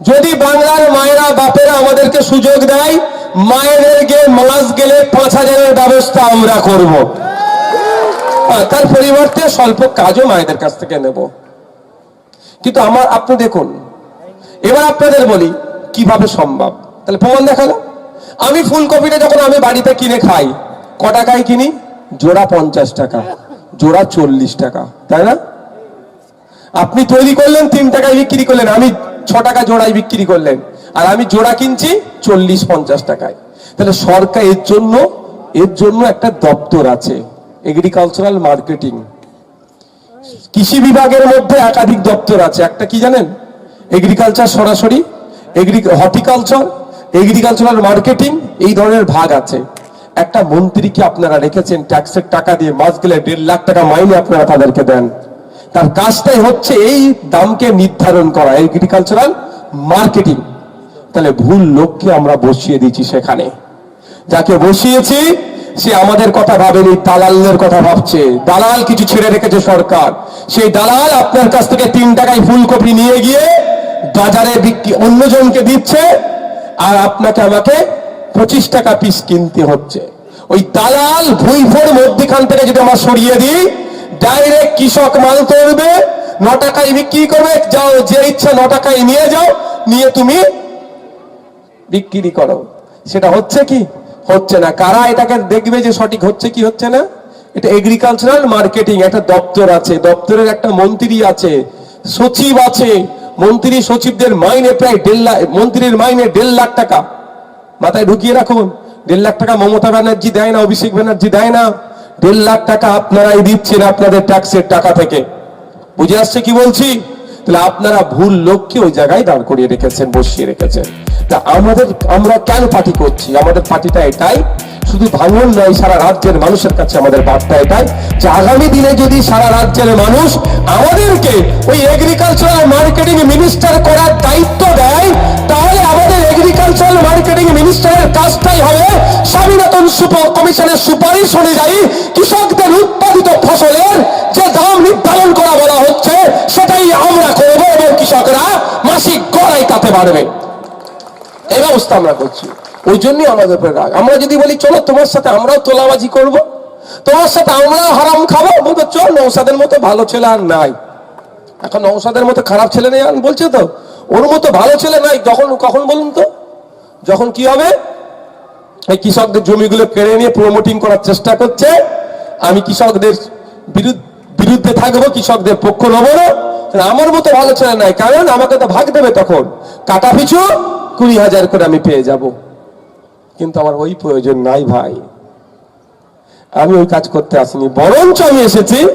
যদি বাংলার মায়েরা, বাপেরা আমাদেরকে সুযোগ দেয় মায়েদেরকে মাস গেলে পাঁচ হাজারের ব্যবস্থা আমরা করব। তার পরিবর্তে স্বল্প কাজও মায়েদের কাছ থেকে নেব। কিন্তু আমার, আপনি দেখুন, এবার আপনাদের বলি, কীভাবে সম্ভব? তাহলে প্রমাণ দেখাল আমি ফুলকপিটা যখন আমি বাড়িতে কিনে খাই, ক টাকায় কিনি? জোড়া পঞ্চাশ টাকা, জোড়া চল্লিশ টাকা, তাই না? আপনি তৈরি করলেন, তিন টাকায় বিক্রি করলেন, আমি ছ টাকা জোড়ায় বিক্রি করলেন। আর আমি জোড়া কিনছি চল্লিশ পঞ্চাশ টাকায়। তাহলে সরকার এর জন্য এর জন্য একটা দপ্তর আছে এগ্রিকালচারাল মার্কেটিং কৃষি বিভাগের মধ্যে একাধিক দপ্তর আছে। একটা কি জানেন? এগ্রিকালচার সরাসরি এগ্রি হর্টিকালচার এগ্রিকালচারাল মার্কেটিং এই ধরনের ভাগ আছে। একটা মন্ত্রীকে আপনারা রেখেছেন? ট্যাক্সের টাকা দিয়ে মাস গেলে দেড় লাখ টাকা মাইনে আপনারা তাদেরকে দেন। তার কাজটাই হচ্ছে এই দামকে নির্ধারণ করা এগ্রিকালচারাল মার্কেটিং তাহলে ভুল লোককে আমরা বসিয়ে দিয়েছি সেখানে। যাকে বসিয়েছি, সে আমাদের কথা ভাবেনি, দালালদের কথা ভাবছে। দালাল কিছু ছেড়ে রেখেছে সরকার। সেই দালাল আপনার কাছ থেকে তিন টাকায় ফুলকপি নিয়ে গিয়ে বাজারে বিক্রি, অন্যজনকে দিচ্ছে, আর আপনাকে আমাকে পঁচিশ টাকা পিস কিনতে হচ্ছে। ওই দালাল ভুইফোর মধ্যখান থেকে যদি আমরা সরিয়ে দিই ডাইরেক্ট কৃষক মাল করবে ন টাকায় বিক্রি করবে, যাও যে ইচ্ছা ন টাকায় নিয়ে যাও, নিয়ে তুমি বিক্রি করো। সেটা হচ্ছে কি? হচ্ছে না। কারা এটাকে দেখবে যে সঠিক হচ্ছে কি, হচ্ছে না? এটা এগ্রিকালচারাল মার্কেটিং একটা দপ্তর আছে। দপ্তরের একটা মন্ত্রী আছে, সচিব আছে। মন্ত্রী সচিবদের মাইনে প্রায় দেড় লাখ, মন্ত্রীর মাইনে দেড় লাখ টাকা। মাথায় ঢুকিয়ে রাখুন। দেড় লাখ টাকা মমতা ব্যানার্জি দেয় না, অভিষেক ব্যানার্জি দেয় না। দেড় লাখ টাকা আপনারাই দিচ্ছেন আপনাদের ট্যাক্সের টাকা থেকে। বুঝে আসছে কি বলছি? তাহলে আপনারা ভুল লোককে ওই জায়গায় দাঁড় করিয়ে রেখেছেন, বসিয়ে রেখেছেন। তা আমাদের, আমরা কেন পার্টি করছি? আমাদের পার্টিটা এটাই। শুধু ভাঙন নয়, সারা রাজ্যের মানুষের কাছে আমাদের বার্তা এটাই যে আগামী দিনে যদি সারা রাজ্যের মানুষ আমাদেরকে ওই এগ্রিকালচারাল মার্কেটিং মিনিস্টার করার দায়িত্ব দেয়, তাহলে আমাদের এগ্রিকালচারাল মার্কেটিং মিনিস্টারের কাজটাই হবে স্বামীনাথন সুপার কমিশনের সুপারিশ অনুযায়ী কৃষকদের উৎপাদিত ফসলের যে দাম নির্ধারণ করা বলা হচ্ছে, সেটাই আমরা মাসিক গড়াই তাতে বাড়বে। এই ব্যবস্থা আমরা করছি। ওই জন্যই আমাদের উপরে রাগ। আমরা যদি বলি, চলো তোমার সাথে আমরাও তোলাবাজি করব। তোমার সাথে আমরাও হারাম খাব। বলব, চল নৌসাদের মতো ভালো ছেলে আর নাই। এখন নৌসাদের মতো খারাপ ছেলে নেই আর বলছে তো? ওর মতো ভালো ছেলে নাই, যখন, কখন বলুন তো? যখন কি হবে? এই কৃষকদের জমিগুলো কেড়ে নিয়ে প্রমোটিং করার চেষ্টা করছে। আমি কৃষকদের বিরুদ্ধ- থাকব, কৃষকদের পক্ষ নেব না। আমার মতো ভালো ছেলে নাই, কারণ আমাকে তো ভাগ দেবে তখন। কাটা পিছু কুড়ি হাজার করে আমি পেয়ে যাব। কিন্তু আমার ওই প্রয়োজন নাই ভাই। আমি ওই কাজ করতে আসিনি, বরঞ্চ আমি এসেছি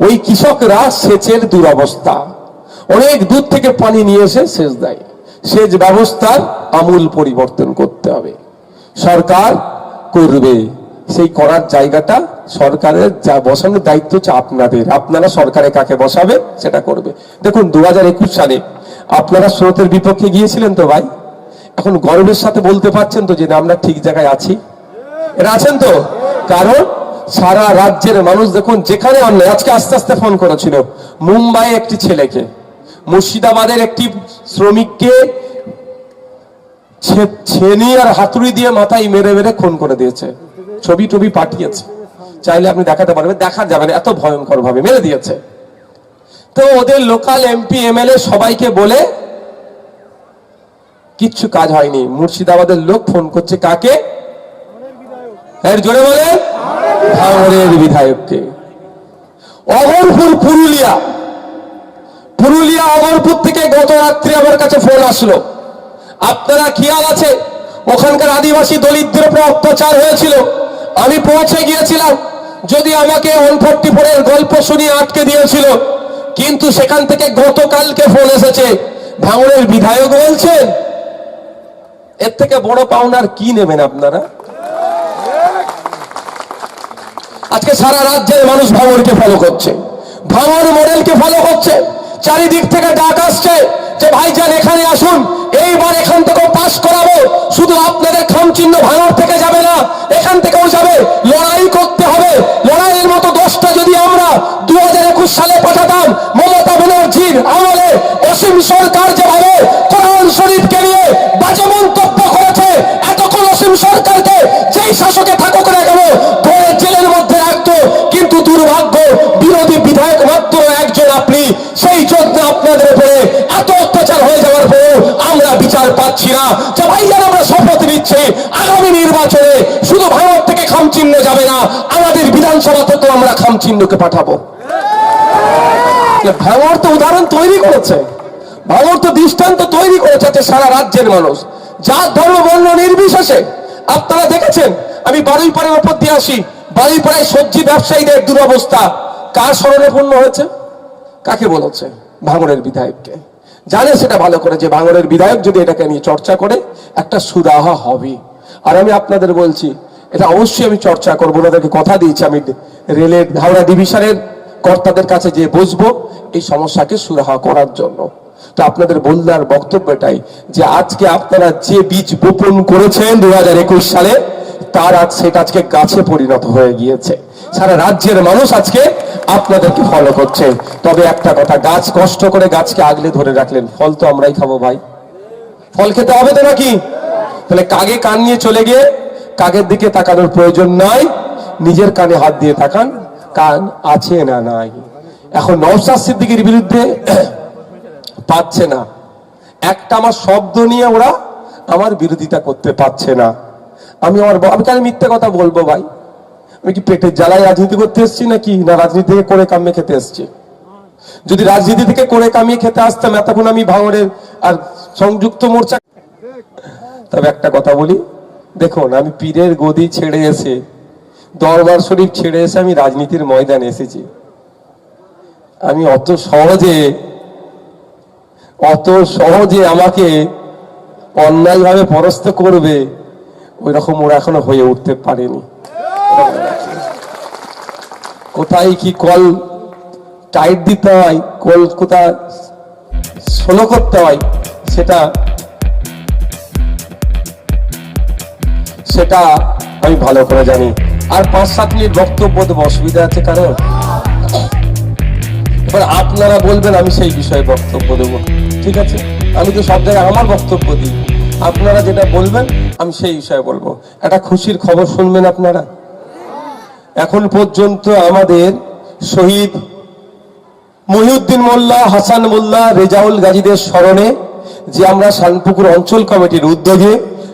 ওই কৃষকরা সেচের দুরবস্থা। অনেক দূর থেকে পানি নিয়ে এসে সেচ দেয়। সেচ ব্যবস্থার আমূল পরিবর্তন করতে হবে। সরকার করবে। সেই করার জায়গাটা সরকারের যা বসানোর দায়িত্ব হচ্ছে আপনাদের। আপনারা সরকারে কাকে বসাবে সেটা করবে। দেখুন দু হাজার একুশ সালে আপনারা স্রোতের বিপক্ষে গিয়েছিলেন তো ভাই? এখন গর্বের সাথে বলতে পারছেন তো যে না, আমরা ঠিক জায়গায় আছি। এরা আছেন তো? কারণ সারা রাজ্যের মানুষ দেখুন যেখানে অন্যায় আজকে আস্তে আস্তে ফোন করেছিল মুম্বাই একটি ছেলেকে মুর্শিদাবাদের একটি শ্রমিককে ছেনি আর হাতুড়ি দিয়ে মাথায় মেরে মেরে খুন করে দিয়েছে। ছবি টবি পাঠিয়েছে। চাইলে আপনি দেখাতে পারবেন, দেখা যাবে না, এত ভয়ঙ্কর ভাবে মেরে দিয়েছে। তো ওদের লোকাল এমপি এমএলএ সবাইকে বলে, কিচ্ছু কাজ হয়নি। মুর্শিদাবাদের লোক ফোন করছে কাকে? জোরে বলে বিধায়ককে। অমরপুর, পুরুলিয়া। পুরুলিয়া, অমরপুর থেকে গত রাত্রে আমার কাছে ফোন আসলো। আপনারা খেয়াল আছে, ওখানকার আদিবাসী দলিতদের উপর অত্যাচার হয়েছিল। আমি পৌঁছে গিয়েছিলাম যদি আমাকে ওয়ান ফোর্টি ফোরের গল্প শুনিয়ে আটকে দিয়েছিল। কিন্তু সেখান থেকে গতকালকে ফোন এসেছে ভাঙড়ের বিধায়ক বলছেন, এর থেকে বড় পাওনার কি নেবেন আপনারা? আজকে সারা রাজ্যের মানুষ ভাঙড়কে ফলো করছে। ভাঙড় মডেলকে ফলো করছে। চারিদিক থেকে ডাক আসছে যে, ভাইজান, এখানে আসুন। এইবার এখান থেকেও পাশ করাবো। শুধু আপনাদের খামচিহ্ন ভাঙড় থেকে যাবে না, এখান থেকেও লড়াই করতে হবে। লড়াইয়ের মতো দশটা যদি আমরা দু হাজার একুশ সালে পাঠাতাম, মমতা ব্যানার্জির আমলে অসীম সরকার যেভাবে কোরআন শরীফকে নিয়ে বাজে মন্তব্য করেছে, এতক্ষণ অসীম সরকারকে যেই শাসকে থাকুক না কেন ধরে জেলের মধ্যে রাখত। কিন্তু দুর্ভাগ্য, বিরোধী বিধায়ক মাত্র একজন আপনি, সেই জন্য আপনাদের উপরে এত অত্যাচার হয়ে যাওয়ার পরেও আমরা বিচার পাচ্ছি না। যে ভাইয়ার আমরা শপথ নিচ্ছি, আগামী নির্বাচনে শুধু ভালো চিহ্ন যাবে না। আমাদের বিধানসভা থেকে আমরা খাম চিহ্নকে পাঠাবো। ভাঙর তো উদাহরণ তৈরি করেছে। ভাঙর তো দৃষ্টান্ত তৈরি করেছে যে সারা রাজ্যের মানুষ। যার ধর্ম বর্ণ নির্বিশেষে। আপনারা দেখেছেন, আমি বারুই পাড়ের ওপর দিয়ে আসি। বারুই পাড়ায় সবজি ব্যবসায়ীদের দুরবস্থা। কার স্মরণাপন্ন হয়েছে? কাকে বলেছে? ভাঙড়ের বিধায়ককে। জানে সেটা ভালো করে যে ভাঙরের বিধায়ক যদি এটাকে নিয়ে চর্চা করে, একটা সুরাহা হবে। আর আমি আপনাদের বলছি এটা অবশ্যই আমি চর্চা করব। ওনাদেরকে কথা দিয়েছি। আমি রেলের হাওড়া ডিভিশনের কর্তাদের কাছে যে বসবো এই সমস্যাকে সুরাহা করার জন্য। তো আপনাদের বললার বক্তব্যটাই যে আজকে আপনারা যে বীজ বপন করেছেন দু হাজার একুশ সালে, তার আজ সেটা আজকে গাছে পরিণত হয়ে গিয়েছে। সারা রাজ্যের মানুষ আজকে আপনাদেরকে ফলো করছে। তবে একটা কথা, গাছ কষ্ট করে গাছকে আগলে ধরে রাখলেন। ফল তো আমরাই খাব ভাই। ফল খেতে হবে তো নাকি? তাহলে কাগে কান নিয়ে চলে গিয়ে কাগের দিকে তাকানোর প্রয়োজন নাই। নিজের কানে হাত দিয়ে তাকান, কান আছে না নাই। এখন নওশাদ সিদ্দিকীর বিরুদ্ধে পাচ্ছে না। একটা আমার শব্দ নিয়ে ওরা আমার বিরোধিতা করতে পারছে না। আমি আমার আমি কেন মিথ্যে কথা বলব ভাই? আমি কি পেটের জ্বালায় রাজনীতি করতে এসেছি নাকি না রাজনীতি থেকে করে কামিয়ে খেতে এসেছি? যদি রাজনীতি থেকে করে কামিয়ে খেতে আসতাম, এতক্ষণ আমি ভাঙড়ের আর সংযুক্ত মোর্চা তবে একটা কথা বলি দেখুন, আমি পীরের গদি ছেড়ে এসে, দরবার শরীফ ছেড়ে এসে আমি রাজনীতির ময়দানে এসেছি। আমি অত সহজে অত সহজে আমাকে অন্যায়ভাবে পরাস্ত করবে ওই রকম ওরা এখনও হয়ে উঠতে পারেনি। কোথায় কি কল টাইট দিতে হয়, কল কোথায় স্লো করতে হয়, সেটা সেটা আমি ভালো করে জানি। আর পাঁচ, সাত মিনিট বক্তব্য দেবো, অসুবিধা আছে কারণ এবার আপনারা বলবেন, আমি সেই বিষয়ে বক্তব্য দেবো। ঠিক আছে? আমি তো সব জায়গায় আমার বক্তব্য দিই। আপনারা যেটা বলবেন, আমি সেই বিষয়ে বলব। একটা খুশির খবর শুনবেন আপনারা? এখন পর্যন্ত আমাদের শহীদ মহিউদ্দিন মোল্লা, হাসান মোল্লা, রেজাউল গাজীদের স্মরণে যে আমরা শানপুকুর অঞ্চল কমিটির উদ্যোগে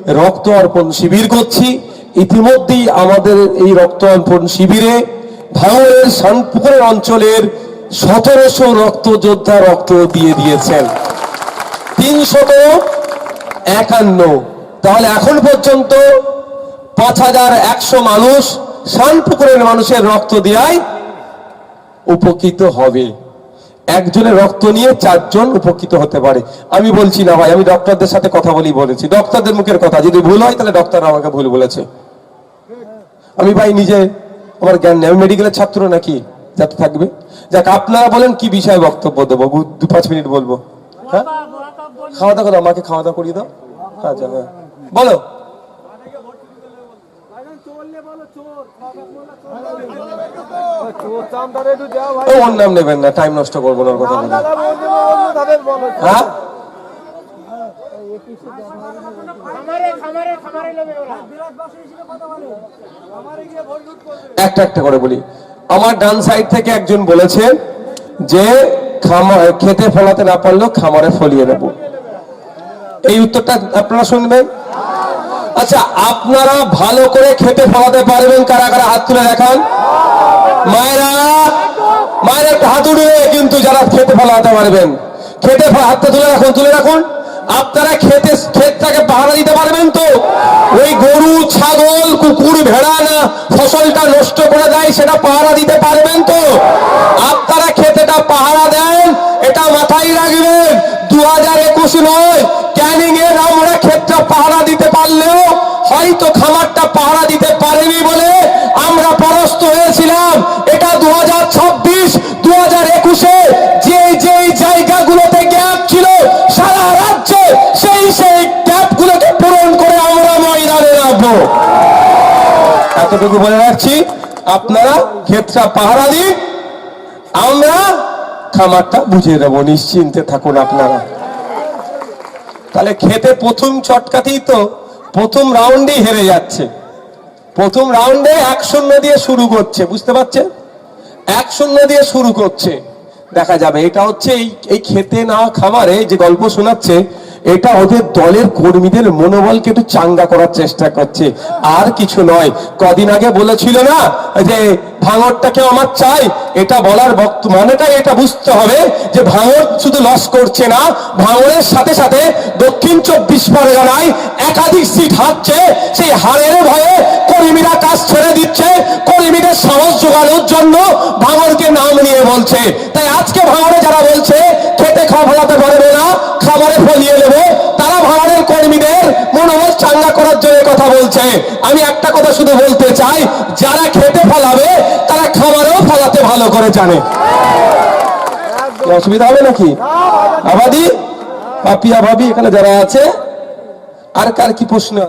রক্ত অর্পণ শিবির করছি। ইতিমধ্যেই আমাদের এই রক্ত অর্পণ শিবিরে ভাঙড়ের শানপুকুরের অঞ্চলের সতেরোশো রক্ত যোদ্ধা রক্ত দিয়ে দিয়েছেন। তিনশত একান্ন। তাহলে এখন পর্যন্ত পাঁচ হাজার একশো মানুষ শানপুকুরের মানুষের রক্ত দেওয়ায় উপকৃত হবে। একজনের রক্ত নিয়ে চারজন উপকৃত হতে পারে। আমি বলছি, না ভাই, আমি ডক্টরদের সাথে কথা বলি বলেছি। ডক্টরদের মুখের কথা, যদি ভুল হয়, তাহলে ডক্টর আমাকে ভুল বলেছে। আমি ভাই নিজে আমার জ্ঞান নেই। আমি মেডিকেলের ছাত্র নাকি? যাতে থাকবে। যাক, আপনারা বলেন, কি বিষয়ে বক্তব্য দেবো? দু, পাঁচ মিনিট বলব। হ্যাঁ? খাওয়া দাওয়া করো, আমাকে খাওয়া দাওয়া করিয়ে দাও। আচ্ছা হ্যাঁ। বলো চোর চাম ধরে একটু দেওয়া ভাই ও, ওর নাম নেবেন না টাইম নষ্ট করব না কথা হ্যাঁ? একটা একটা করে বলি। আমার ডান সাইড থেকে একজন বলেছে যে খামার খেতে ফলাতে না পারলেও খামারে ফলিয়ে নেব এই উত্তরটা আপনারা শুনবেন? আচ্ছা আপনারা ভালো করে খেতে ফলাতে পারবেন কারা কারা? হাত তুলে দেখান। মায়েরা মায়েরা একটা হাত উঠবে কিন্তু যারা খেতে ফলাতে পারবেন। খেতে হাতটা তুলে রাখুন তুলে রাখুন। আপনারা খেতে ক্ষেতটাকে পাহারা দিতে পারবেন তো? ওই গরু, ছাগল, কুকুর, ভেড়া না, ফসলটা নষ্ট করে দেয়, সেটা পাহারা দিতে পারবেন তো? এতটুকু বলে রাখছি, আপনারা ক্ষেতটা পাহারা দিন আমরা খামারটা বুঝিয়ে দেবো, নিশ্চিন্তে থাকুন আপনারা। তাহলে খেতে প্রথম চটকাতেই তো প্রথম রাউন্ডেই হেরে যাচ্ছে। প্রথম রাউন্ডে এক শূন্য দিয়ে শুরু করছে, বুঝতে পারছেন? এক শূন্য দিয়ে শুরু করছে। দেখা যাবে, এটা হচ্ছে এই এই খেতে না খামারে যে গল্প শোনাচ্ছে এটা ওদের দলের কর্মীদের মনোবলকে একটু চাঙ্গা করার চেষ্টা করছে। আর কিছু নয়। কদিন আগে বলেছিল না যে ভাঙরটাকে আমার চাই? এটা বলার বক্ত মানেটাই এটা বুঝতে হবে যে ভাঙর শুধু লস করছে না, ভাঙরের সাথে সাথে দক্ষিণ চব্বিশ পরগনায় একাধিক সিট হারছে। সেই হারের ভয়ে কর্মীরা কাজ ছেড়ে দিচ্ছে। কর্মীদের সাহস জোগানোর জন্য ভাঙরকে নাম নিয়ে বলছে। তাই আজকে ভাঙরে যারা বলছে খেতে খাওয়া ফলাতে পারবে খাবারে ফলিয়ে দেব। তারা ভাড়ারের কর্মীদের মনোবল চাঙ্গা করার জন্য কথা বলছে। আমি একটা কথা শুধু বলতে চাই, যারা খেতে ফলাবে, তারা খাবারেও ফলাতে ভালো করে জানে। অসুবিধা হবে নাকি? আবাদি, পাপিয়া ভাবি এখানে যারা আছে, আর কার কি প্রশ্ন?